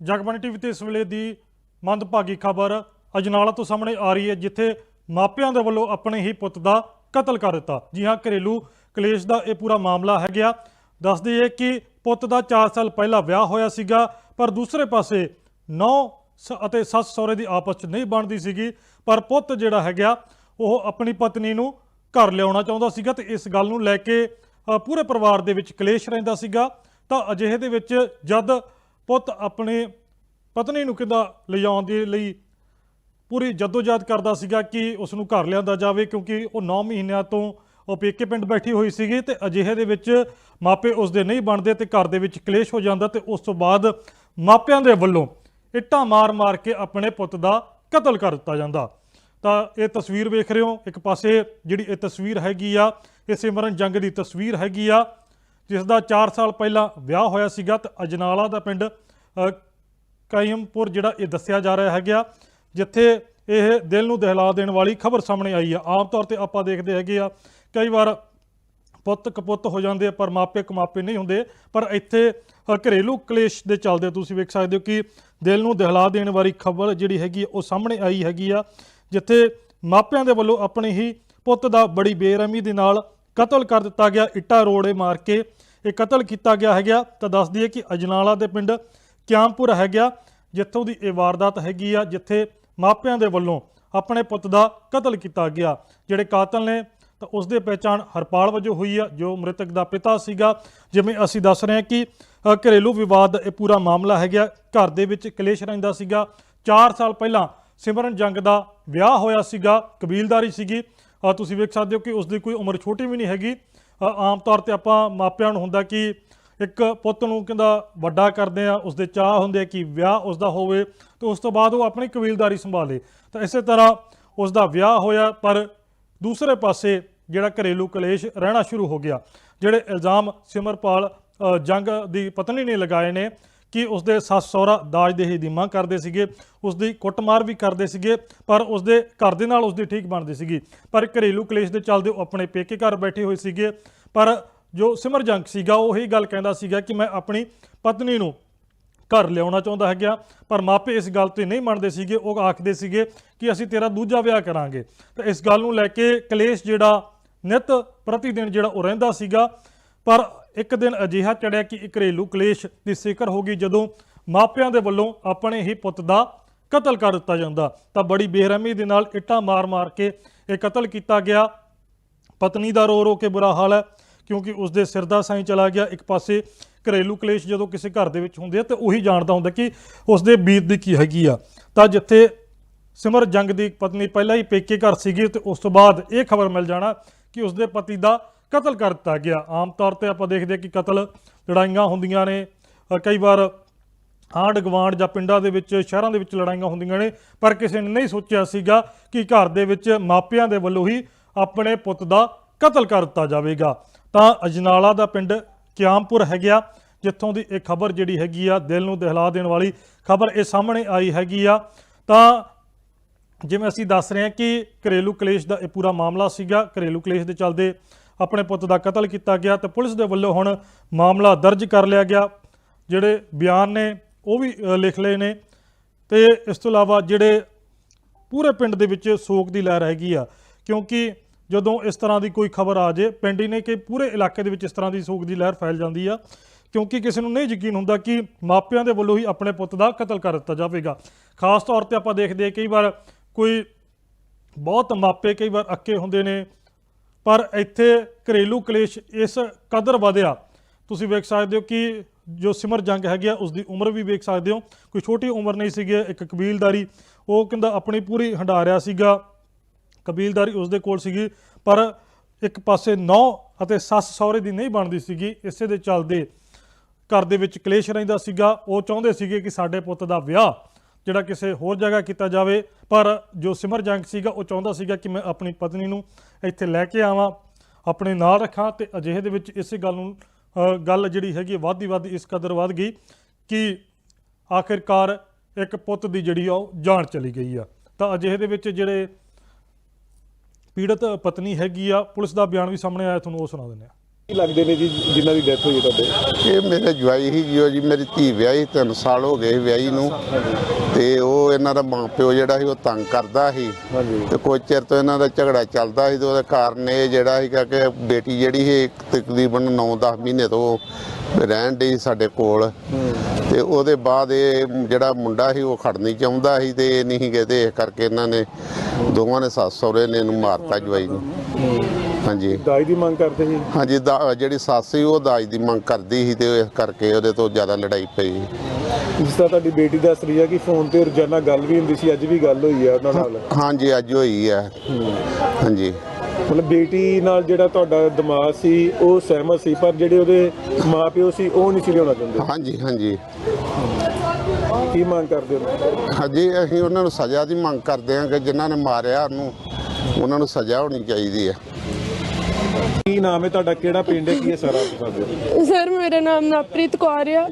Jagbani TV ਤੇ ਇਸ ਵੇਲੇ ਦੀ ਮੰਦਭਾਗੀ ਖਬਰ ਅਜਨਾਲਾ ਤੋਂ ਸਾਹਮਣੇ ਆ ਰਹੀ ਹੈ, ਜਿੱਥੇ ਮਾਪਿਆਂ ਦੇ ਵੱਲੋਂ ਆਪਣੇ ਹੀ ਪੁੱਤ ਦਾ ਕਤਲ ਕਰ ਦਿੱਤਾ। ਜੀ ਹਾਂ, ਘਰੇਲੂ ਕਲੇਸ਼ ਦਾ ਇਹ ਪੂਰਾ ਮਾਮਲਾ ਹੈ ਗਿਆ ਦੱਸਦੀ ਹੈ ਕਿ ਪੁੱਤ ਦਾ 4 ਸਾਲ ਪਹਿਲਾਂ ਵਿਆਹ ਹੋਇਆ ਸੀਗਾ, ਪਰ ਦੂਸਰੇ ਪਾਸੇ ਨੌ ਅਤੇ ਸੱਸ ਸਹੁਰੇ ਦੀ ਆਪਸ 'ਚ ਨਹੀਂ ਬਣਦੀ ਸੀਗੀ, ਪਰ ਪੁੱਤ ਜਿਹੜਾ ਹੈਗਾ, ਉਹ ਆਪਣੀ ਪਤਨੀ ਨੂੰ ਘਰ ਲਿਆਉਣਾ ਚਾਹੁੰਦਾ ਸੀਗਾ ਤੇ ਇਸ ਗੱਲ ਨੂੰ ਲੈ ਕੇ ਪੂਰੇ ਪਰਿਵਾਰ ਦੇ ਵਿੱਚ ਕਲੇਸ਼ ਰਹਿੰਦਾ ਸੀਗਾ। ਤਾਂ ਅਜਿਹੇ ਦੇ ਵਿੱਚ ਜਦ ਪੁੱਤ ਆਪਣੇ ਪਤਨੀ ਨੂੰ ਕਿੱਦਾਂ ਲਿਜਾਉਣ ਦੇ ਲਈ ਪੂਰੀ ਜਦੋਜਹਿਦ ਕਰਦਾ ਸੀਗਾ ਕਿ ਉਸ ਨੂੰ ਘਰ ਲਿਆਂਦਾ ਜਾਵੇ, ਕਿਉਂਕਿ ਉਹ 9 ਮਹੀਨਿਆਂ ਤੋਂ ਉਹ ਪੇਕੇ ਪਿੰਡ ਬੈਠੀ ਹੋਈ ਸੀਗੀ ਤੇ ਅਜਿਹੇ ਦੇ ਵਿੱਚ ਮਾਪੇ ਉਸ ਦੇ ਨਹੀਂ ਬਣਦੇ ਤੇ ਘਰ ਦੇ ਵਿੱਚ ਕਲੇਸ਼ ਹੋ ਜਾਂਦਾ ਤੇ ਉਸ ਤੋਂ ਬਾਅਦ ਮਾਪਿਆਂ ਦੇ ਵੱਲੋਂ ਇੱਟਾਂ ਮਾਰ-ਮਾਰ ਕੇ ਆਪਣੇ ਪੁੱਤ ਦਾ ਕਤਲ ਕਰ ਦਿੱਤਾ ਜਾਂਦਾ। ਤਾਂ ਇਹ ਤਸਵੀਰ ਵੇਖ ਰਹੇ ਹੋ, ਇੱਕ ਪਾਸੇ ਜਿਹੜੀ ਇਹ ਤਸਵੀਰ ਹੈਗੀ ਆ, ਇਹ ਸਿਮਰਨ ਜੰਗ ਦੀ ਤਸਵੀਰ ਹੈਗੀ ਆ ਜਿਸ ਦਾ 4 ਸਾਲ ਪਹਿਲਾਂ ਵਿਆਹ ਹੋਇਆ ਸੀਗਾ ਤੇ ਅਜਨਾਲਾ ਦਾ ਪਿੰਡ ਕਾਇਮਪੁਰ ਜਿਹੜਾ ਇਹ ਦੱਸਿਆ ਜਾ ਰਿਹਾ ਹੈਗਾ, ਜਿੱਥੇ ਇਹ ਦਿਲ ਨੂੰ ਦਹਿਲਾ ਦੇਣ ਵਾਲੀ ਖਬਰ ਸਾਹਮਣੇ ਆਈ ਆ। ਆਮ ਤੌਰ ਤੇ ਆਪਾਂ ਦੇਖਦੇ ਹੈਗੇ ਆ, ਕਈ ਵਾਰ ਪੁੱਤ ਕਪੁੱਤ ਹੋ ਜਾਂਦੇ ਪਰ ਮਾਪੇ ਕਮਾਪੇ ਨਹੀਂ ਹੁੰਦੇ। ਪਰ ਇੱਥੇ ਘਰੇਲੂ ਕਲੇਸ਼ ਦੇ ਚੱਲਦੇ ਤੁਸੀਂ ਵੇਖ ਸਕਦੇ ਹੋ ਕਿ ਦਿਲ ਨੂੰ ਦਹਿਲਾ ਦੇਣ ਵਾਲੀ ਖਬਰ ਜਿਹੜੀ ਹੈਗੀ ਉਹ ਸਾਹਮਣੇ ਆਈ ਹੈਗੀ ਆ, ਜਿੱਥੇ ਮਾਪਿਆਂ ਦੇ ਵੱਲੋਂ ਆਪਣੇ ਹੀ ਪੁੱਤ ਦਾ ਬੜੀ ਬੇਰਹਿਮੀ ਦੇ ਨਾਲ ਕਤਲ ਕਰ ਦਿੱਤਾ ਗਿਆ, ਇੱਟਾਂ ਰੋੜੇ ਮਾਰ ਕੇ ਇਹ ਕਤਲ ਕੀਤਾ ਗਿਆ ਹੈਗਾ। ਤਾਂ ਦੱਸ ਦਈਏ ਕਿ ਅਜਨਾਲਾ ਦੇ ਪਿੰਡ ਕਿਆਮਪੁਰ ਹੈਗਾ, ਜਿੱਥੋਂ ਦੀ ਇਹ ਵਾਰਦਾਤ ਹੈਗੀ ਆ, ਜਿੱਥੇ ਮਾਪਿਆਂ ਦੇ ਵੱਲੋਂ ਆਪਣੇ ਪੁੱਤ ਦਾ ਕਤਲ ਕੀਤਾ ਗਿਆ। ਜਿਹੜੇ ਕਾਤਲ ਨੇ, ਤਾਂ ਉਸ ਦੇ ਪਹਿਚਾਣ ਹਰਪਾਲ ਵਜੋਂ ਹੋਈ ਆ, ਜੋ ਮ੍ਰਿਤਕ ਦਾ ਪਿਤਾ ਸੀਗਾ। ਜਿਵੇਂ ਅਸੀਂ ਦੱਸ ਰਹੇ ਹਾਂ ਕਿ ਘਰੇਲੂ ਵਿਵਾਦ ਦਾ ਇਹ ਪੂਰਾ ਮਾਮਲਾ ਹੈਗਾ। ਘਰ ਦੇ ਵਿੱਚ ਕਲੇਸ਼ ਰਹਿੰਦਾ ਸੀਗਾ। 4 ਸਾਲ ਪਹਿਲਾਂ ਸਿਮਰਨ ਜੰਗ ਦਾ ਵਿਆਹ ਹੋਇਆ ਸੀਗਾ, ਕਬੀਲਦਾਰੀ ਸੀਗੀ। ਅ, ਤੁਸੀਂ ਵੇਖ ਸਕਦੇ ਹੋ ਕਿ ਉਸ ਦੀ ਕੋਈ ਉਮਰ ਛੋਟੀ ਵੀ ਨਹੀਂ ਹੈਗੀ। ਆਮ ਤੌਰ ਤੇ ਆਪਾਂ ਮਾਪਿਆਂ ਨੂੰ ਹੁੰਦਾ ਕਿ ਇੱਕ ਪੁੱਤ ਨੂੰ ਕਹਿੰਦਾ ਵੱਡਾ ਕਰਦੇ ਆ ਉਸ ਦੇ ਚਾਹ ਹੁੰਦੇ ਕਿ ਵਿਆਹ ਉਸ ਦਾ ਹੋਵੇ ਤੇ ਉਸ ਤੋਂ ਬਾਅਦ ਉਹ ਆਪਣੀ ਕਬੀਲਦਾਰੀ ਸੰਭਾਲੇ। ਤਾਂ ਇਸੇ ਤਰ੍ਹਾਂ ਉਸ ਦਾ ਵਿਆਹ ਹੋਇਆ ਪਰ ਦੂਸਰੇ ਪਾਸੇ ਜਿਹੜਾ ਘਰੇਲੂ ਕਲੇਸ਼ ਰਹਿਣਾ ਸ਼ੁਰੂ ਹੋ ਗਿਆ। ਜਿਹੜੇ ਇਲਜ਼ਾਮ ਸਿਮਰਪਾਲ ਜੰਗ ਦੀ ਪਤਨੀ ਨੇ ਲਗਾਏ ਨੇ ਕਿ ਉਸਦੇ ਸੱਸ ਸਹੁਰਾ ਦਾਜ ਦੇਹੀ ਦੀ ਮੰਗ ਕਰਦੇ ਸੀਗੇ, ਉਸਦੀ ਕੁੱਟਮਾਰ ਵੀ ਕਰਦੇ ਸੀਗੇ, ਪਰ ਉਸਦੇ ਘਰ ਦੇ ਨਾਲ ਉਸਦੀ ਠੀਕ ਬਣਦੀ ਸੀਗੀ। ਪਰ ਘਰੇਲੂ ਕਲੇਸ਼ ਦੇ ਚੱਲਦੇ ਉਹ ਆਪਣੇ ਪੇਕੇ ਘਰ ਬੈਠੇ ਹੋਏ ਸੀਗੇ। ਪਰ ਜੋ ਸਿਮਰਜੰਗ ਸੀਗਾ, ਉਹ ਹੀ ਗੱਲ ਕਹਿੰਦਾ ਸੀਗਾ ਕਿ ਮੈਂ ਆਪਣੀ ਪਤਨੀ ਨੂੰ ਘਰ ਲਿਆਉਣਾ ਚਾਹੁੰਦਾ ਹੈਗਾ, ਪਰ ਮਾਪੇ ਇਸ ਗੱਲ ਤੇ ਨਹੀਂ ਮੰਨਦੇ ਸੀਗੇ। ਉਹ ਆਖਦੇ ਸੀਗੇ ਕਿ ਅਸੀਂ ਤੇਰਾ ਦੂਜਾ ਵਿਆਹ ਕਰਾਂਗੇ। ਤਾਂ ਇਸ ਗੱਲ ਨੂੰ ਲੈ ਕੇ ਕਲੇਸ਼ ਜਿਹੜਾ ਨਿਤ ਪ੍ਰਤੀ ਦਿਨ ਜਿਹੜਾ ਉਹ ਰਹਿੰਦਾ ਸੀਗਾ, ਪਰ ਇੱਕ ਦਿਨ ਅਜਿਹਾ ਚੜਿਆ ਕਿ ਇੱਕ ਘਰੇਲੂ ਕਲੇਸ਼ ਦੀ ਸਿਕਰ ਹੋ ਗਈ ਜਦੋਂ ਮਾਪਿਆਂ ਦੇ ਵੱਲੋਂ ਆਪਣੇ ਹੀ ਪੁੱਤ ਦਾ ਕਤਲ ਕਰ ਦਿੱਤਾ ਜਾਂਦਾ। ਤਾਂ ਬੜੀ ਬੇਰਹਿਮੀ ਦੇ ਨਾਲ ਇੱਟਾਂ ਮਾਰ-ਮਾਰ ਕੇ ਇਹ ਕਤਲ ਕੀਤਾ ਗਿਆ। ਪਤਨੀ ਦਾ ਰੋ ਰੋ ਕੇ ਬੁਰਾ ਹਾਲ ਹੈ, ਕਿਉਂਕਿ ਉਸ ਦੇ ਸਿਰ ਦਾ ਸਾਈਂ ਚਲਾ ਗਿਆ। ਇੱਕ ਪਾਸੇ ਘਰੇਲੂ ਕਲੇਸ਼ ਜਦੋਂ ਕਿਸੇ ਘਰ ਦੇ ਵਿੱਚ ਹੁੰਦੇ ਆ, ਤੇ ਉਹੀ ਜਾਣਦਾ ਹੁੰਦਾ ਕਿ ਉਸ ਦੇ ਬੀਤ ਦੀ ਕੀ ਹੈਗੀ ਆ। ਤਾਂ ਜਿੱਥੇ ਸਿਮਰ ਜੰਗ ਦੀ ਪਤਨੀ ਪਹਿਲਾਂ ਹੀ ਪੇਕੇ ਘਰ ਸੀਗੀ, ਤੇ ਉਸ ਤੋਂ ਬਾਅਦ ਇਹ ਖਬਰ ਮਿਲ ਜਾਣਾ ਕਿ ਉਸ ਦੇ ਪਤੀ ਦਾ ਕਤਲ ਕਰ ਦਿੱਤਾ ਗਿਆ। ਆਮ ਤੌਰ ਤੇ ਆਪਾਂ ਦੇਖਦੇ ਹਾਂ ਕਿ ਕਤਲ ਲੜਾਈਆਂ ਹੁੰਦੀਆਂ ਨੇ। ਕਈ ਵਾਰ ਆਂਢ ਗੁਆਂਢ ਜਾਂ ਪਿੰਡਾਂ ਦੇ ਵਿੱਚ, ਸ਼ਹਿਰਾਂ ਦੇ ਵਿੱਚ ਲੜਾਈਆਂ ਹੁੰਦੀਆਂ ਨੇ, ਪਰ ਕਿਸੇ ਨੇ ਨਹੀਂ ਸੋਚਿਆ ਸੀਗਾ ਕਿ ਘਰ ਦੇ ਵਿੱਚ ਮਾਪਿਆਂ ਦੇ ਵੱਲੋਂ ਹੀ ਆਪਣੇ ਪੁੱਤ ਦਾ ਕਤਲ ਕਰ ਦਿੱਤਾ ਜਾਵੇਗਾ। ਤਾਂ ਅਜਨਾਲਾ ਦਾ ਪਿੰਡ ਕਿਆਮਪੁਰ ਹੈਗਾ, ਜਿੱਥੋਂ ਦੀ ਇਹ ਖਬਰ ਜਿਹੜੀ ਹੈਗੀ ਆ, ਦਿਲ ਨੂੰ ਦਹਿਲਾ ਦੇਣ ਵਾਲੀ ਖਬਰ ਇਹ ਸਾਹਮਣੇ ਆਈ ਹੈਗੀ ਆ। ਤਾਂ ਜਿਵੇਂ ਅਸੀਂ ਦੱਸ ਰਹੇ ਹਾਂ ਕਿ ਘਰੇਲੂ ਕਲੇਸ਼ ਦਾ ਇਹ ਪੂਰਾ ਮਾਮਲਾ ਸੀਗਾ। ਘਰੇਲੂ ਕਲੇਸ਼ ਦੇ ਚੱਲਦੇ ਆਪਣੇ ਪੁੱਤ ਦਾ ਕਤਲ ਕੀਤਾ ਗਿਆ ਤੇ ਪੁਲਿਸ ਦੇ ਵੱਲੋਂ ਹੁਣ ਮਾਮਲਾ ਦਰਜ ਕਰ ਲਿਆ ਗਿਆ। ਜਿਹੜੇ ਬਿਆਨ ਨੇ, ਉਹ ਵੀ ਲਿਖ ਲਏ ਨੇ ਤੇ ਇਸ ਤੋਂ ਇਲਾਵਾ ਜਿਹੜੇ ਪੂਰੇ ਪਿੰਡ ਦੇ ਵਿੱਚ ਸੋਗ ਦੀ ਲਹਿਰ ਹੈਗੀ ਆ, ਕਿਉਂਕਿ ਜਦੋਂ ਇਸ ਤਰ੍ਹਾਂ ਦੀ ਕੋਈ ਖਬਰ ਆ ਜੇ, ਪਿੰਡ ਹੀ ਨੇ ਕਿ ਪੂਰੇ ਇਲਾਕੇ ਦੇ ਵਿੱਚ ਇਸ ਤਰ੍ਹਾਂ ਦੀ ਸੋਗ ਦੀ ਲਹਿਰ ਫੈਲ ਜਾਂਦੀ ਆ, ਕਿਉਂਕਿ ਕਿਸੇ ਨੂੰ ਨਹੀਂ ਯਕੀਨ ਹੁੰਦਾ ਕਿ ਮਾਪਿਆਂ ਦੇ ਵੱਲੋਂ ਹੀ ਆਪਣੇ ਪੁੱਤ ਦਾ ਕਤਲ ਕਰ ਦਿੱਤਾ ਜਾਵੇਗਾ। ਖਾਸ ਤੌਰ ਤੇ ਆਪਾਂ ਦੇਖਦੇ ਹਾਂ ਕਈ ਵਾਰ ਕੋਈ ਬਹੁਤ ਮਾਪੇ ਕਈ ਵਾਰ ਅੱਕੇ ਹੁੰਦੇ ਨੇ ਪਰ ਇੱਥੇ ਘਰੇਲੂ ਕਲੇਸ਼ ਇਸ ਕਦਰ ਵਧਿਆ। ਤੁਸੀਂ ਵੇਖ ਸਕਦੇ ਹੋ ਕਿ ਜੋ ਸਿਮਰ ਜੰਗ ਹੈਗੀ ਆ ਉਸ ਦੀ ਉਮਰ ਵੀ ਵੇਖ ਸਕਦੇ ਹੋ। ਕੋਈ ਛੋਟੀ ਉਮਰ ਨਹੀਂ ਸੀਗੀ, ਇੱਕ ਕਬੀਲਦਾਰੀ। ਉਹ ਕਹਿੰਦਾ ਆਪਣੀ ਪੂਰੀ ਹੰਡਾ ਰਿਹਾ ਸੀਗਾ। ਕਬੀਲਦਾਰੀ ਉਸ ਦੇ ਕੋਲ ਸੀਗੀ, ਪਰ ਇੱਕ ਪਾਸੇ ਨੌ ਅਤੇ ਸੱਸ ਸਹੁਰੇ ਦੀ ਨਹੀਂ ਬਣਦੀ ਸੀਗੀ, ਇਸੇ ਦੇ ਚੱਲਦੇ ਘਰ ਦੇ ਵਿੱਚ ਕਲੇਸ਼ ਰਹਿੰਦਾ ਸੀਗਾ। ਉਹ ਚਾਹੁੰਦੇ ਸੀਗੇ ਕਿ ਸਾਡੇ ਪੁੱਤ ਦਾ ਵਿਆਹ ਜਿਹੜਾ ਕਿਸੇ ਹੋਰ ਜਗ੍ਹਾ ਕੀਤਾ ਜਾਵੇ। ਪਰ ਜੋ ਸਿਮਰ ਜੰਗ ਸੀਗਾ ਉਹ ਚਾਹੁੰਦਾ ਸੀਗਾ ਕਿ ਮੈਂ ਆਪਣੀ ਪਤਨੀ ਨੂੰ ਇੱਥੇ ਲੈ ਕੇ ਆਵਾਂ ਆਪਣੇ ਨਾਲ ਰੱਖਾਂ ਤੇ ਅਜਿਹੇ ਦੇ ਵਿੱਚ ਇਸੇ ਗੱਲ ਨੂੰ ਗੱਲ ਜਿਹੜੀ ਹੈਗੀ ਹੈ ਵੱਧਦੀ ਵੱਧ ਇਸ ਕਦਰ ਵੱਧ ਗਈ ਕਿ ਆਖਿਰਕਾਰ ਇੱਕ ਪੁੱਤ ਦੀ ਜਿਹੜੀ ਆ ਉਹ ਜਾਨ ਚਲੀ ਗਈ ਆ। ਤਾਂ ਅਜਿਹੇ ਦੇ ਵਿੱਚ ਜਿਹੜੇ ਪੀੜਤ ਪਤਨੀ ਹੈਗੀ ਆ ਪੁਲਿਸ ਦਾ ਬਿਆਨ ਵੀ ਸਾਹਮਣੇ ਆਇਆ ਤੁਹਾਨੂੰ ਉਹ ਸੁਣਾ ਦਿੰਦੇ ਆ। ਕੀ ਲੱਗਦੇ ਨੇ ਜੀ ਜਿਨ੍ਹਾਂ ਦੀ ਡੈਥ ਹੋਈ ਹੈ ਤੁਹਾਡੇ? ਇਹ ਮੇਰੇ ਜਵਾਈ ਹੀ ਜਿਓ ਜੀ ਮੇਰੀ ਧੀ ਵਿਆਹੀ 3 ਸਾਲ ਹੋ ਗਏ ਵਿਆਹੀ ਨੂੰ। ਤੇ ਉਹ ਇਹਨਾਂ ਦਾ ਮਾਂ ਪਿਓ ਜਿਹੜਾ ਸੀ ਉਹ ਤੰਗ ਕਰਦਾ ਸੀ। ਤੇ ਕੋਈ ਚਿਰ ਤੋਂ ਇਹਨਾਂ ਦਾ ਝਗੜਾ ਚੱਲਦਾ ਸੀ ਤੇ ਉਹਦੇ ਕਾਰਨ ਇਹ ਜਿਹੜਾ ਸੀਗਾ ਕਿ ਬੇਟੀ ਜਿਹੜੀ ਸੀ ਤਕਰੀਬਨ 9-10 ਮਹੀਨੇ ਤੋਂ ਰਹਿਣ ਦੀ ਸਾਡੇ ਕੋਲ। ਤੇ ਉਹਦੇ ਬਾਅਦ ਇਹ ਜਿਹੜਾ ਮੁੰਡਾ ਸੀ ਉਹ ਖੜਨੀ ਚਾਹੁੰਦਾ ਸੀ ਤੇ ਇਹ ਨਹੀਂ ਗਏ ਇਸ ਕਰਕੇ ਇਹਨਾਂ ਨੇ ਦੋਵਾਂ ਨੇ ਸੱਸ ਸਹੁਰੇ ਨੇ ਇਹਨੂੰ ਮਾਰਤਾ ਜਵਾਈ ਨੂੰ। ਹਾਂਜੀ। ਦਾਈ ਦੀ ਮੰਗ ਕਰਦੇ ਸੀ? ਹਾਂਜੀ ਦਾ- ਜਿਹੜੀ ਸੱਸ ਸੀ ਉਹ ਦਾਜ ਦੀ ਮੰਗ ਕਰਦੀ ਸੀ ਤੇ ਇਸ ਕਰਕੇ ਉਹਦੇ ਤੋਂ ਜ਼ਿਆਦਾ ਲੜਾਈ ਪਈ। ਜਿਸ ਤਰ੍ਹਾਂ ਤੁਹਾਡੀ ਬੇਟੀ ਦੱਸ ਰਹੀ ਹੈ ਕਿ ਫੋਨ ਤੇ ਰੋਜ਼ਾਨਾ ਗੱਲ ਵੀ ਹੁੰਦੀ ਸੀ ਅੱਜ ਵੀ ਗੱਲ ਹੋਈ ਹੈ ਉਹਨਾਂ ਨਾਲ। ਹਾਂਜੀ ਅੱਜ ਹੋਈ ਹੈ ਹਾਂਜੀ। ਮਤਲਬ ਬੇਟੀ ਨਾਲ ਜਿਹੜਾ ਤੁਹਾਡਾ ਦਿਮਾਗ ਸੀ ਉਹ ਸਹਿਮਤ ਸੀ ਪਰ ਜਿਹੜੇ ਉਹਦੇ ਮਾਪਿਓ ਸੀ ਉਹ ਨਹੀਂ ਸੀ ਲਿਆਉਣਾ ਚਾਹੁੰਦੇ। ਹਾਂਜੀ ਹਾਂਜੀ। ਕੀ ਮੰਗ ਕਰਦੇ ਹੋ? ਹਾਂਜੀ ਅਸੀਂ ਉਹਨਾਂ ਨੂੰ ਸਜ਼ਾ ਦੀ ਮੰਗ ਕਰਦੇ ਹਾਂ ਕਿ ਜਿਨ੍ਹਾਂ ਨੇ ਮਾਰਿਆ ਉਹਨੂੰ ਉਹਨਾਂ ਨੂੰ ਸਜ਼ਾ ਹੋਣੀ ਚਾਹੀਦੀ ਹੈ ਕੀ ਨਾਮ ਹੈ ਤੁਹਾਡਾ? ਕਿਹੜਾ ਪਿੰਡ ਹੈ? ਕੀ ਹੈ ਸਾਰਾ ਸਰ ਮੇਰਾ ਨਾਮ ਨਵਪ੍ਰੀਤ ਕੌਰ ਆ।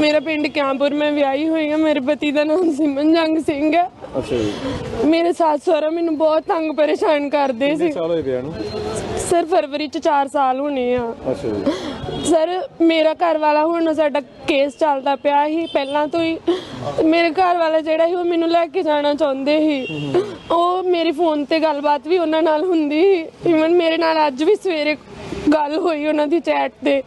ਮੇਰਾ ਪਿੰਡ ਕਿਆਂਪੁਰ ਮੈਂ ਵਿਆਹੀ ਹੋਈ ਆ ਮੇਰੇ ਪਤੀ ਦਾ ਨਾਮ ਸਿਮਨ ਜੰਗ ਸਿੰਘ ਹੈ। ਅੱਛਾ ਜੀ। ਮੇਰੇ ਸੱਸ ਸਹੁਰਾ ਮੈਨੂੰ ਬਹੁਤ ਤੰਗ ਪਰੇਸ਼ਾਨ ਕਰਦੇ ਕਿੰਨੇ ਸੀ। ਸਾਲ ਹੋਏ ਵਿਆਹ ਨੂੰ? ਸਰ ਫਰਵਰੀ ਚ 4 ਸਾਲ ਹੋਣੇ ਆ। ਅੱਛਾ ਜੀ। ਸਰ, ਮੇਰਾ ਘਰ ਵਾਲਾ ਹੁਣ ਸਾਡਾ ਕੇਸ ਚੱਲਦਾ ਪਿਆ ਸੀ, ਪਹਿਲਾਂ ਤੋਂ ਹੀ। ਮੇਰੇ ਘਰ ਵਾਲਾ ਜਿਹੜਾ ਸੀ, ਉਹ ਮੈਨੂੰ ਲੈ ਕੇ ਜਾਣਾ ਚਾਹੁੰਦੇ ਸੀ। ਉਹ ਮੇਰੀ ਫੋਨ ਤੇ ਗੱਲਬਾਤ ਵੀ ਉਹਨਾਂ ਨਾਲ ਹੁੰਦੀ ਸੀ। ਇਵਨ ਮੇਰੇ ਨਾਲ ਅੱਜ ਵੀ ਸਵੇਰੇ ਗੱਲ ਹੋਈ ਉਹਨਾਂ ਦੀ ਚੈਟ ਤੇ।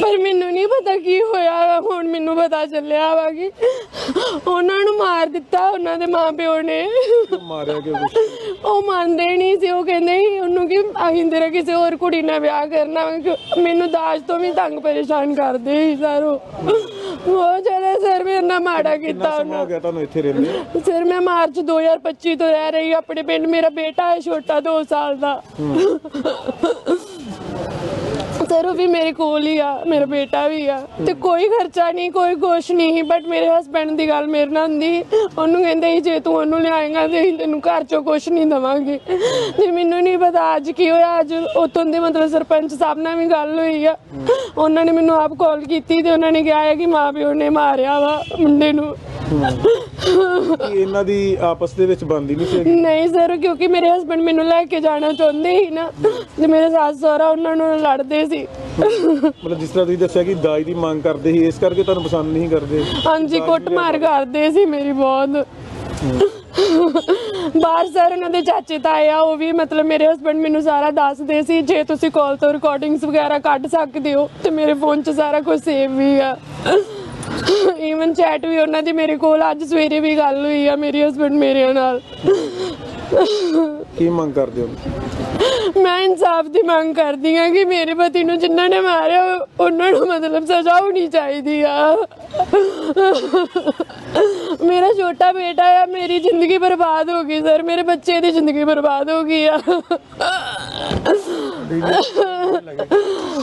ਪਰ ਮੈਨੂੰ ਨਹੀਂ ਪਤਾ ਕੀ ਹੋਇਆ ਹੁਣ ਮੈਨੂੰ ਪਤਾ ਚੱਲਿਆ ਵਾ ਕਿ ਉਹਨਾਂ ਨੂੰ ਮਾਰ ਦਿੱਤਾ ਉਹਨਾਂ ਦੇ ਮਾਪਿਓ ਨੇ। ਮਾਰਿਆ ਕਿਉਂ ਉਹ ਮੰਨਦੇ ਨਹੀਂ ਸੀ ਉਹ ਕਹਿੰਦੇ ਸੀ ਉਹਨੂੰ ਕਿ ਅਸੀਂ ਤੇਰਾ ਕਿਸੇ ਹੋਰ ਕੁੜੀ ਨਾਲ ਵਿਆਹ ਕਰਨਾ ਵਾ ਮੈਨੂੰ ਦਾਜ ਤੋਂ ਵੀ ਤੰਗ ਪਰੇਸ਼ਾਨ ਕਰਦੇ ਸੀ ਸਰ ਉਹ। ਬਹੁਤ ਜ਼ਿਆਦਾ ਸਰ ਮੇਰੇ ਨਾਲ ਮਾੜਾ ਕੀਤਾ ਹੋ ਉਹਨਾਂ। ਗਿਆ ਤੁਹਾਨੂੰ ਇੱਥੇ ਰਹਿੰਦੇ? ਸਰ ਮੈਂ ਮਾਰਚ 2025 ਤੋਂ ਰਹਿ ਰਹੀ ਹਾਂ ਆਪਣੇ ਪਿੰਡ ਮੇਰਾ ਬੇਟਾ ਹੈ ਛੋਟਾ 2 ਸਾਲ ਦਾ। ਸਰ ਉਹ ਵੀ ਮੇਰੇ ਕੋਲ ਹੀ ਆ ਮੇਰਾ ਬੇਟਾ ਵੀ ਆ। ਤੇ ਕੋਈ ਖਰਚਾ ਨਹੀਂ ਕੋਈ ਕੁਛ ਨਹੀਂ ਬਟ ਮੇਰੇ ਹਸਬੰਡ ਦੀ ਗੱਲ ਮੇਰੇ ਨਾਲ ਹੁੰਦੀ। ਉਹਨੂੰ ਕਹਿੰਦੇ ਸੀ ਜੇ ਤੂੰ ਉਹਨੂੰ ਲਿਆਏਗਾ ਤੇ ਅਸੀਂ ਤੈਨੂੰ ਘਰ ਚੋਂ ਕੁਛ ਨਹੀਂ ਦਵਾਂਗੇ। ਤੇ ਮੈਨੂੰ ਨਹੀਂ ਪਤਾ ਅੱਜ ਕੀ ਹੋਇਆ ਅੱਜ ਉਤੋਂ ਦੇ ਮਤਲਬ ਸਰਪੰਚ ਸਾਹਿਬ ਨਾਲ ਵੀ ਗੱਲ ਹੋਈ ਆ। ਉਹਨਾਂ ਨੇ ਮੈਨੂੰ ਆਪ ਕਾਲ ਕੀਤੀ ਤੇ ਉਹਨਾਂ ਨੇ ਕਿਹਾ ਹੈ ਕਿ ਮਾਂ ਪਿਓ ਨੇ ਮਾਰਿਆ ਵਾ ਮੁੰਡੇ ਨੂੰ। ਕਿ ਇਹਨਾਂ ਦੀ ਆਪਸ ਦੇ ਵਿੱਚ ਬੰਦੀ ਨਹੀਂ ਸੀ ਨਹੀਂ ਸਰ ਕਿਉਂਕਿ ਮੇਰੇ ਹਸਬੰਡ ਮੈਨੂੰ ਲੈ ਕੇ ਜਾਣਾ ਚਾਹੁੰਦੇ ਸੀ ਨਾ। ਤੇ ਮੇਰੇ ਸੱਸ ਸਹੁਰਾ ਉਹਨਾਂ ਨੂੰ ਲੜਦੇ ਸੀ। ਮਤਲਬ ਜਿਸ ਤਰ੍ਹਾਂ ਤੁਸੀਂ ਦੱਸਿਆ ਕਿ ਦਾਜ ਦੀ ਮੰਗ ਕਰਦੇ ਸੀ ਇਸ ਕਰਕੇ ਤੁਹਾਨੂੰ ਪਸੰਦ ਨਹੀਂ ਕਰਦੇ। ਹਾਂਜੀ ਕੁੱਟਮਾਰ ਕਰਦੇ ਸੀ ਮੇਰੀ ਬਹੁਤ। ਬਾਹਰ ਸਰ ਉਹਨਾਂ ਦੇ ਚਾਚੇ ਤਾਏ ਆ ਉਹ ਵੀ ਮਤਲਬ ਮੇਰੇ ਹਸਬੰਡ ਮੈਨੂੰ ਸਾਰਾ ਦੱਸਦੇ ਸੀ ਜੇ ਤੁਸੀਂ ਕਾਲ ਤੋਂ ਰਿਕਾਰਡਿੰਗਸ ਵਗੈਰਾ ਕੱਢ ਸਕਦੇ ਹੋ ਤੇ ਮੇਰੇ ਫੋਨ 'ਚ ਸਾਰਾ ਕੁਝ ਸੇਵ ਵੀ ਆ। ਈਵਨ ਚੈਟ ਵੀ ਉਹਨਾਂ ਦੀ ਮੇਰੇ ਕੋਲ ਅੱਜ ਸਵੇਰੇ ਵੀ ਗੱਲ ਹੋਈ ਆ ਮੇਰੇ ਹਸਬੰਡ ਮੇਰੇ ਨਾਲ। ਕੀ ਮੰਗ ਕਰਦੇ ਹੋ? ਮੈਂ ਇਨਸਾਫ ਦੀ ਮੰਗ ਕਰਦੀ ਹਾਂ ਕਿ ਮੇਰੇ ਪਤੀ ਨੂੰ ਜਿਨ੍ਹਾਂ ਨੇ ਮਾਰਿਆ, ਉਹਨਾਂ ਨੂੰ ਮਤਲਬ ਸਜ਼ਾ ਹੋਣੀ ਚਾਹੀਦੀ ਆ। ਮੇਰਾ ਛੋਟਾ ਬੇਟਾ ਆ, ਮੇਰੀ ਜ਼ਿੰਦਗੀ ਬਰਬਾਦ ਹੋ ਗਈ, ਸਰ। ਮੇਰੇ ਬੱਚੇ ਦੀ ਜ਼ਿੰਦਗੀ ਬਰਬਾਦ ਹੋ ਗਈ ਆ।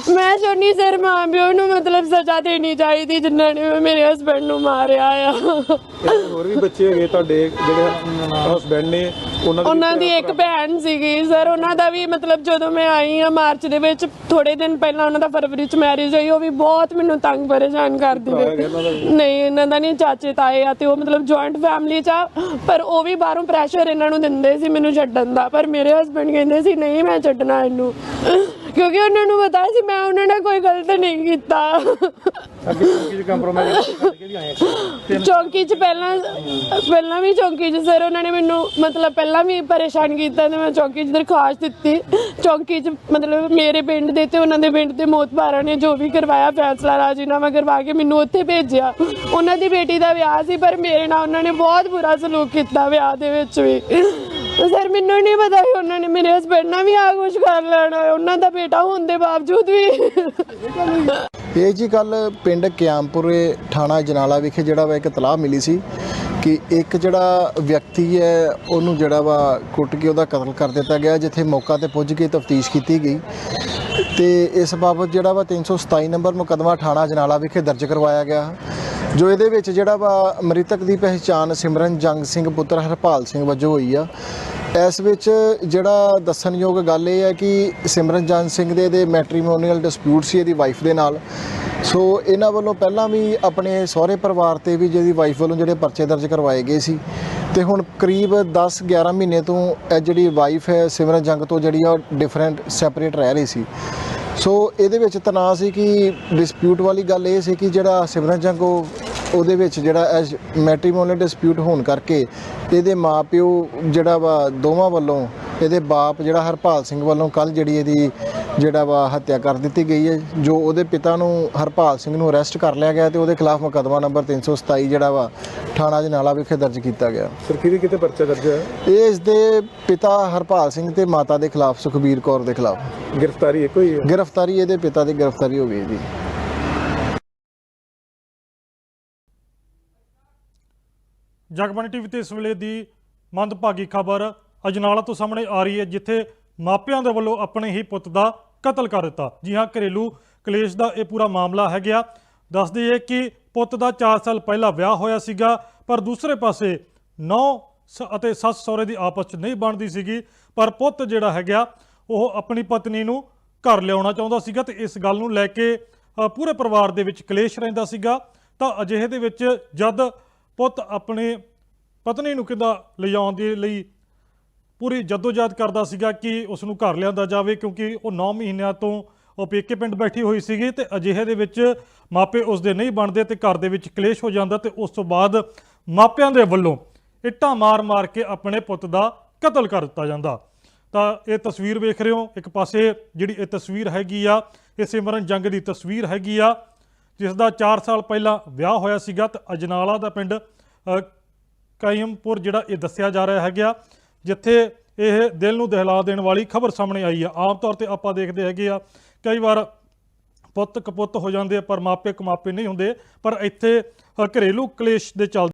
ਮੈਂ ਚਾਹੁੰਦੀ ਸਰ ਮਾਂ ਪਿਓ ਨੂੰ ਮਤਲਬ ਸਜ਼ਾ ਦੇਣੀ ਚਾਹੀਦੀ ਜਿਨ੍ਹਾਂ ਨੇ ਮੇਰੇ ਹਸਬੰਡ ਨੂੰ ਮਾਰਿਆ ਆ। ਹੋਰ ਵੀ ਬੱਚੇ ਹੈਗੇ ਤੁਹਾਡੇ ਜਿਹੜੇ ਹਸਬੰਡ ਨੇ ਉਹਨਾਂ ਦੇ ਉਹਨਾਂ ਦੀ ਇੱਕ ਭੈਣ ਸੀਗੀ। ਸਰ ਉਹਨਾਂ ਦਾ ਵੀ ਮਤਲਬ ਜਦੋਂ ਮੈਂ ਆਈ ਆ ਮਾਰਚ ਦੇ ਵਿੱਚ ਥੋੜੇ ਦਿਨ ਪਹਿਲਾਂ ਉਹਨਾਂ ਦਾ ਫਰਵਰੀ ਚ ਮੈਰਿਜ ਹੋਈ ਉਹ ਵੀ ਬਹੁਤ ਮੈਨੂੰ ਤੰਗ ਪਰੇਸ਼ਾਨ ਕਰਦੀ ਨੇ ਨਹੀਂ ਇਹਨਾਂ ਦਾ ਨਹੀਂ ਚਾਚੇ ਤਾਏ ਆ ਤੇ ਉਹ ਮਤਲਬ ਜੁਆਇੰਟ ਫੈਮਿਲੀ ਚ ਆ ਪਰ ਉਹ ਵੀ ਬਾਹਰੋਂ ਪ੍ਰੈਸ਼ਰ ਇਹਨਾਂ ਨੂੰ ਦਿੰਦੇ ਸੀ ਮੈਨੂੰ ਛੱਡਣ ਦਾ। ਪਰ ਮੇਰੇ ਹਸਬੰਡ ਕਹਿੰਦੇ ਸੀ ਨਹੀਂ ਮੈਂ ਛੱਡਣਾ ਇਹਨੂੰ। ਕਿਉਂਕਿ ਉਹਨਾਂ ਨੂੰ ਪਤਾ ਸੀ ਮੈਂ ਉਹਨਾਂ ਨਾਲ ਕੋਈ ਗਲਤ ਨਹੀਂ ਕੀਤਾ। ਚੌਂਕੀ ਚ ਪਹਿਲਾਂ ਪਹਿਲਾਂ ਵੀ ਚੌਂਕੀ ਚ ਸਰ ਉਹਨਾਂ ਨੇ ਮੈਨੂੰ ਮਤਲਬ ਪਹਿਲਾਂ ਵੀ ਪਰੇਸ਼ਾਨ ਕੀਤਾ ਤੇ ਮੈਂ ਚੌਂਕੀ ਚ ਦਰਖਾਸਤ ਦਿੱਤੀ। ਚੌਂਕੀ ਚ ਮਤਲਬ ਮੇਰੇ ਪਿੰਡ ਦੇ ਤੇ ਉਹਨਾਂ ਦੇ ਪਿੰਡ ਦੇ ਮੋਤਬਾਰਾਂ ਨੇ ਜੋ ਵੀ ਕਰਵਾਇਆ ਫੈਸਲਾ ਰਾਜੀਨਾਮਾ ਕਰਵਾ ਕੇ ਮੈਨੂੰ ਉੱਥੇ ਭੇਜਿਆ। ਉਹਨਾਂ ਦੀ ਬੇਟੀ ਦਾ ਵਿਆਹ ਸੀ ਪਰ ਮੇਰੇ ਨਾਲ ਉਹਨਾਂ ਨੇ ਬਹੁਤ ਬੁਰਾ ਸਲੂਕ ਕੀਤਾ ਵਿਆਹ ਦੇ ਵਿੱਚ ਵੀ। ਸਰ ਮੈਨੂੰ ਨਹੀਂ ਪਤਾ ਕਿ ਉਹਨਾਂ ਨੇ ਮੇਰੇ ਹਸਬੰਡ ਨਾਲ ਵੀ ਆ ਕੁਝ ਕਰ ਲੈਣਾ, ਉਹਨਾਂ ਦਾ ਬੇਟਾ ਹੋਣ ਦੇ ਬਾਵਜੂਦ ਵੀ। ਇਹ ਜੀ ਕੱਲ ਪਿੰਡ ਕਿਆਮਪੁਰੇ ਥਾਣਾ ਜਨਾਲਾ ਵਿਖੇ ਜਿਹੜਾ ਵਾ ਇੱਕ ਤਲਾਹ ਮਿਲੀ ਸੀ ਕਿ ਇੱਕ ਜਿਹੜਾ ਵਿਅਕਤੀ ਹੈ, ਉਹਨੂੰ ਜਿਹੜਾ ਵਾ ਕੁੱਟ ਕੇ ਉਹਦਾ ਕਤਲ ਕਰ ਦਿੱਤਾ ਗਿਆ, ਜਿੱਥੇ ਮੌਕਾ ਤੇ ਪੁੱਜ ਕੇ ਤਫਤੀਸ਼ ਕੀਤੀ ਗਈ। ਤੇ ਇਸ ਬਾਬਤ ਜਿਹੜਾ ਵਾ 327 ਨੰਬਰ ਮੁਕੱਦਮਾ ਥਾਣਾ ਜਨਾਲਾ ਵਿਖੇ ਦਰਜ ਕਰਵਾਇਆ ਗਿਆ। ਜੋ ਇਹਦੇ ਵਿੱਚ ਜਿਹੜਾ ਵਾ ਮ੍ਰਿਤਕ ਦੀ ਪਹਿਚਾਣ ਸਿਮਰਨ ਜੰਗ ਸਿੰਘ ਪੁੱਤਰ ਹਰਪਾਲ ਸਿੰਘ ਵਜੋਂ ਹੋਈ ਆ। ਇਸ ਵਿੱਚ ਜਿਹੜਾ ਦੱਸਣਯੋਗ ਗੱਲ ਇਹ ਹੈ ਕਿ ਸਿਮਰਨਜਨ ਸਿੰਘ ਦੇ ਦੇ ਮੈਟ੍ਰੀਮੋਨੀਅਲ ਡਿਸਪਿਊਟ ਸੀ ਇਹਦੀ ਵਾਈਫ ਦੇ ਨਾਲ। ਸੋ ਇਹਨਾਂ ਵੱਲੋਂ ਪਹਿਲਾਂ ਵੀ ਆਪਣੇ ਸਹੁਰੇ ਪਰਿਵਾਰ ਤੇ ਵੀ ਜਿਹਦੀ ਵਾਈਫ ਵੱਲੋਂ ਜਿਹੜੇ ਪਰਚੇ ਦਰਜ ਕਰਵਾਏ ਗਏ ਸੀ। ਤੇ ਹੁਣ ਕਰੀਬ 10 11 ਮਹੀਨੇ ਤੋਂ ਇਹ ਜਿਹੜੀ ਵਾਈਫ ਹੈ ਸਿਮਰਨ ਜੰਗ ਤੋਂ ਜਿਹੜੀ ਆ ਡਿਫਰੈਂਟ ਸੈਪਰੇਟ ਰਹਿ ਰਹੀ ਸੀ। ਸੋ ਇਹਦੇ ਵਿੱਚ ਤਣਾਅ ਸੀ ਕਿ ਡਿਸਪਿਊਟ ਵਾਲੀ ਗੱਲ ਇਹ ਸੀ ਕਿ ਜਿਹੜਾ ਸਿਮਰਨ ਜੰਗ ਉਹ, ਉਹਦੇ ਵਿੱਚ ਜਿਹੜਾ ਮੈਟ੍ਰੀਮੋਨੀਅਲ ਡਿਸਪਿਊਟ ਹੋਣ ਕਰਕੇ ਇਹਦੇ ਮਾਪਿਓ ਜਿਹੜਾ ਵਾ, ਦੋਵਾਂ ਵੱਲੋਂ, ਇਹਦੇ ਬਾਪ ਜਿਹੜਾ ਹਰਪਾਲ ਸਿੰਘ ਵੱਲੋਂ ਕੱਲ ਜਿਹੜੀ ਇਹਦੀ ਜਿਹੜਾ ਵਾ ਹੱਤਿਆ ਕਰ ਦਿੱਤੀ ਗਈ ਹੈ ਜੋ ਉਹਦੇ ਪਿਤਾ ਨੂੰ ਹਰਪਾਲ ਸਿੰਘ ਨੂੰ ਅਰੈਸਟ ਕਰ ਲਿਆ ਗਿਆ ਤੇ ਉਹਦੇ ਖਿਲਾਫ ਮੁਕੱਦਮਾ ਨੰਬਰ 327 ਜਿਹੜਾ ਵਾ ਥਾਣਾ ਜਨਾਲਾ ਵਿਖੇ ਦਰਜ ਕੀਤਾ ਗਿਆ। ਸਰ ਕਿਹਦੇ ਕਿਤੇ ਪਰਚਾ ਦਰਜ ਹੈ ਇਹ ਇਸ ਦੇ ਪਿਤਾ ਹਰਪਾਲ ਸਿੰਘ ਤੇ ਮਾਤਾ ਦੇ ਖਿਲਾਫ ਸੁਖਬੀਰ ਕੌਰ ਦੇ ਖਿਲਾਫ। ਗ੍ਰਿਫਤਾਰੀ ਇੱਕੋ ਹੀ ਹੈ? ਗ੍ਰਿਫਤਾਰੀ ਇਹਦੇ ਪਿਤਾ ਦੀ ਗ੍ਰਿਫਤਾਰੀ ਹੋ ਗਈ ਜੀ। ਜਗਬਾਣੀ ਟੀਵੀ ਤੇ ਇਸ ਵੇਲੇ ਦੀ ਮੰਦਭਾਗੀ ਖਬਰ ਅਜਨਾਲਾ ਤੋਂ ਸਾਹਮਣੇ ਆ ਰਹੀ ਹੈ ਜਿੱਥੇ ਮਾਪਿਆਂ ਦੇ ਵੱਲੋਂ ਆਪਣੇ ਹੀ ਪੁੱਤ ਦਾ ਕਤਲ ਕਰ ਦਿੱਤਾ। ਜੀ ਹਾਂ, ਘਰੇਲੂ ਕਲੇਸ਼ ਦਾ ਇਹ ਪੂਰਾ ਮਾਮਲਾ ਹੈ ਗਿਆ ਦੱਸ ਦਈਏ ਕਿ ਪੁੱਤ ਦਾ 4 ਸਾਲ ਪਹਿਲਾਂ ਵਿਆਹ ਹੋਇਆ ਸੀਗਾ, ਪਰ ਦੂਸਰੇ ਪਾਸੇ ਨੌ ਅਤੇ ਸੱਸ ਸਹੁਰੇ ਦੀ ਆਪਸ 'ਚ ਨਹੀਂ ਬਣਦੀ ਸੀਗੀ। ਪਰ ਪੁੱਤ ਜਿਹੜਾ ਹੈਗਾ, ਉਹ ਆਪਣੀ ਪਤਨੀ ਨੂੰ ਘਰ ਲਿਆਉਣਾ ਚਾਹੁੰਦਾ ਸੀਗਾ ਤੇ ਇਸ ਗੱਲ ਨੂੰ ਲੈ ਕੇ ਪੂਰੇ ਪਰਿਵਾਰ ਦੇ ਵਿੱਚ ਕਲੇਸ਼ ਰਹਿੰਦਾ ਸੀਗਾ। ਤਾਂ ਅਜਿਹੇ ਦੇ ਵਿੱਚ ਜਦ ਪੁੱਤ ਆਪਣੇ ਪਤਨੀ ਨੂੰ ਕਿੱਦਾਂ ਲਿਜਾਉਣ ਦੇ ਲਈ ਪੂਰੀ ਜਦੋਜਹਿਦ ਕਰਦਾ ਸੀਗਾ ਕਿ ਉਸ ਨੂੰ ਘਰ ਲਿਆਂਦਾ ਜਾਵੇ ਕਿਉਂਕਿ ਉਹ 9 ਮਹੀਨਿਆਂ ਤੋਂ ਉਹ ਪੇਕੇ ਪਿੰਡ ਬੈਠੀ ਹੋਈ ਸੀਗੀ ਤੇ ਅਜਿਹੇ ਦੇ ਵਿੱਚ ਮਾਪੇ ਉਸ ਦੇ ਨਹੀਂ ਬਣਦੇ ਤੇ ਘਰ ਦੇ ਵਿੱਚ ਕਲੇਸ਼ ਹੋ ਜਾਂਦਾ ਤੇ ਉਸ ਤੋਂ ਬਾਅਦ ਮਾਪਿਆਂ ਦੇ ਵੱਲੋਂ ਇੱਟਾਂ ਮਾਰ-ਮਾਰ ਕੇ ਆਪਣੇ ਪੁੱਤ ਦਾ ਕਤਲ ਕਰ ਦਿੱਤਾ ਜਾਂਦਾ। ਤਾਂ ਇਹ ਤਸਵੀਰ ਵੇਖ ਰਹੇ ਹੋ, ਇੱਕ ਪਾਸੇ ਜਿਹੜੀ ਇਹ ਤਸਵੀਰ ਹੈਗੀ ਆ, ਇਹ ਸਿਮਰਨ ਜੰਗ ਦੀ ਤਸਵੀਰ ਹੈਗੀ ਆ, ਜਿਸ ਦਾ 4 ਸਾਲ ਪਹਿਲਾਂ ਵਿਆਹ ਹੋਇਆ ਸੀਗਾ ਤੇ ਅਜਨਾਲਾ ਦਾ ਪਿੰਡ ਕਾਇਮਪੁਰ ਜਿਹੜਾ ਇਹ ਦੱਸਿਆ ਜਾ ਰਿਹਾ ਹੈਗਾ। ਜਿੱਥੇ ਇਹ ਦਿਲ ਨੂੰ ਦਹਿਲਾ ਦੇਣ ਵਾਲੀ ਖਬਰ ਸਾਹਮਣੇ ਆਈ ਆ। ਆਮ ਤੌਰ ਤੇ ਆਪਾਂ ਦੇਖਦੇ ਹੈਗੇ ਆ, ਕਈ ਵਾਰ ਪੁੱਤ ਕਪੁੱਤ ਹੋ ਜਾਂਦੇ ਪਰ ਮਾਪੇ ਕਮਾਪੇ ਨਹੀਂ ਹੁੰਦੇ। ਪਰ ਇੱਥੇ ਘਰੇਲੂ ਕਲੇਸ਼ ਦੇ ਚੱਲਦੇ